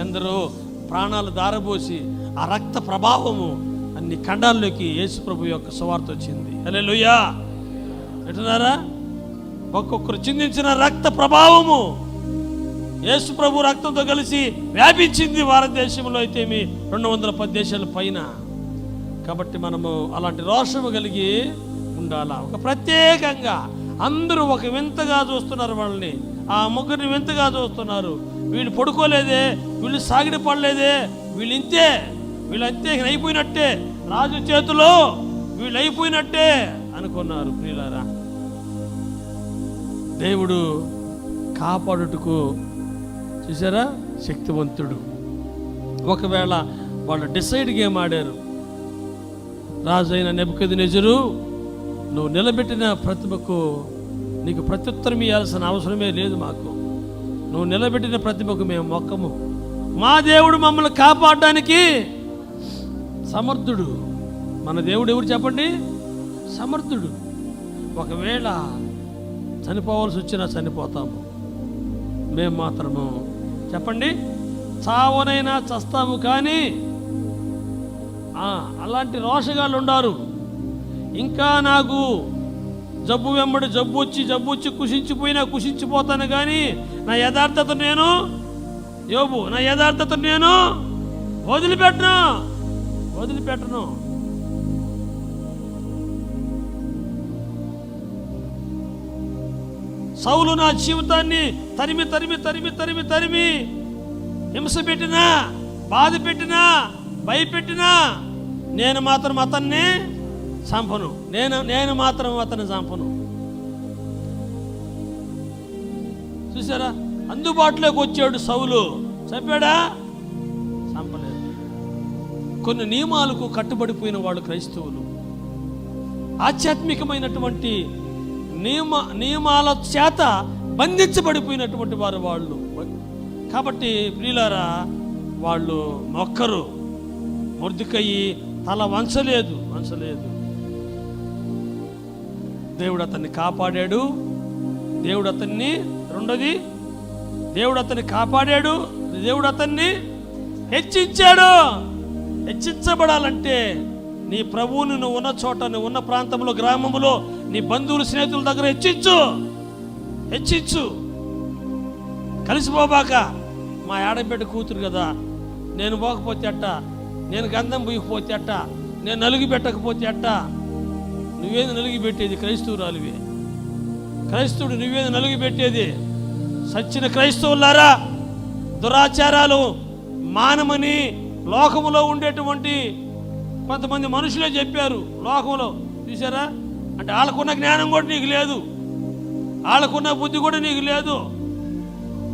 ఎందరో ప్రాణాలు దారబోసి ఆ రక్త ప్రభావము అన్ని ఖండాల్లోకి యేసు ప్రభు యొక్క సువార్త వచ్చింది. హలే లుయ్యా ఎటున్నారా ఒక్కొక్కరు చిందించిన రక్త ప్రభావము యేసు ప్రభు రక్తంతో కలిసి వ్యాపించింది భారతదేశంలో అయితే మీ రెండు వందల పది దేశాల పైన. కాబట్టి మనము అలాంటి రోషము కలిగి ఉండాలా? ఒక ప్రత్యేకంగా అందరూ ఒక వింతగా చూస్తున్నారు వాళ్ళని. ఆ ముగ్గురిని వింతగా చూస్తున్నారు. వీళ్ళు పడుకోలేదే వీళ్ళు సాగిడి పడలేదే వీళ్ళు ఇంతే వీళ్ళు అంతే అయిపోయినట్టే రాజు చేతిలో వీళ్ళు అయిపోయినట్టే అనుకున్నారు ప్రియులారా. దేవుడు కాపాడుటకు చూసారా? శక్తివంతుడు. ఒకవేళ వాళ్ళు డిసైడ్ గేమ్ ఆడారు. రాజు అయిన నెబ్బకది నిజరు నువ్వు నిలబెట్టిన ప్రతిభకు నీకు ప్రత్యుత్తరం ఇవ్వాల్సిన అవసరమే లేదు మాకు. నువ్వు నిలబెట్టిన ప్రతిభకు మేము మొక్కము మా దేవుడు మమ్మల్ని కాపాడడానికి సమర్థుడు. మన దేవుడు ఎవరు చెప్పండి? సమర్థుడు. ఒకవేళ చనిపోవాల్సి వచ్చినా చనిపోతాము. మేము మాత్రము. చెప్పండి? చావనైనా చస్తాము కానీ అలాంటి రోషగాళ్ళు ఉండారు ఇంకా నాకు జబ్బు వెంబడి జబ్బు వచ్చి జబ్బు వచ్చి కుషించిపోయినా కుషించిపోతాను కానీ నా యథార్థత నేను యోబు నా యథార్థత నేను వదిలిపెట్టను వదిలిపెట్టను. సౌలు నా జీవితాన్ని తరిమి తరిమి తరిమి తరిమి తరిమి హింస పెట్టినా బాధ పెట్టినా భయపెట్టినా నేను మాత్రం అతన్ని చంపను. నేను నేను మాత్రం అతను చంపను. చూసారా అందుబాటులోకి వచ్చాడు సౌలు. చంపాడా? చంపలేదు. కొన్ని నియమాలకు కట్టుబడిపోయిన వాళ్ళు క్రైస్తవులు. ఆధ్యాత్మికమైనటువంటి నియమ నియమాల చేత బంధించబడిపోయినటువంటి వారు వాళ్ళు. కాబట్టి ప్రియులారా వాళ్ళు మొక్కరు. మొర్దికయ్యి తల వంచలేదు వంచలేదు. దేవుడు అతన్ని కాపాడాడు. దేవుడు అతన్ని రెండోది దేవుడు అతన్ని కాపాడాడు. దేవుడు అతన్ని హెచ్చించాడు. హెచ్చించబడాలంటే నీ ప్రభువుని నువ్వు ఉన్న చోట నువ్వు ఉన్న ప్రాంతంలో గ్రామంలో నీ బంధువులు స్నేహితుల దగ్గర హెచ్చించు. హెచ్చించు. కలిసిపోబాక మా ఆడబిడ్డ కూతురు కదా నేను పోకపోతే అట్ట నేను గంధం పూయకపోతే అట్ట నేను నలుగు పెట్టకపోతే అట్ట నువ్వేది నలుగు పెట్టేది క్రైస్తవురాలివే. క్రైస్తవుడు నువ్వేది నలుగు పెట్టేది సచ్చిన క్రైస్తవులారా దురాచారాలు మానమని లోకములో ఉండేటువంటి కొంతమంది మనుషులే చెప్పారు లోకంలో చూసారా అంటే వాళ్ళకున్న జ్ఞానం కూడా నీకు లేదు. వాళ్ళకున్న బుద్ధి కూడా నీకు లేదు.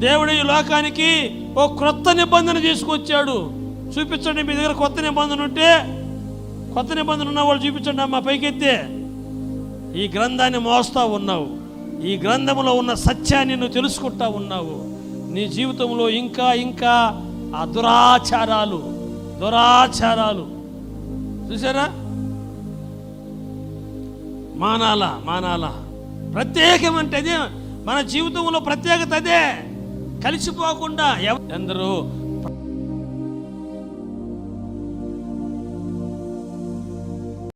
దేవుడు ఈ లోకానికి ఓ క్రొత్త నిబంధన తీసుకొచ్చాడు. చూపించండి మీ దగ్గర కొత్త నిబంధన ఉంటే కొత్త నిబంధన ఉన్న వాళ్ళు చూపించండి అమ్మా పైకెత్తే. ఈ గ్రంథాన్ని మోస్తా ఉన్నావు. ఈ గ్రంథంలో ఉన్న సత్యాన్ని నువ్వు తెలుసుకుంటా ఉన్నావు. నీ జీవితంలో ఇంకా ఇంకా ఆ దురాచారాలు దురాచారాలు. చూసారా మానాల మానాల. ప్రత్యేకం అంటే అదే మన జీవితంలో ప్రత్యేకత అదే. కలిసిపోకుండా ఎవ-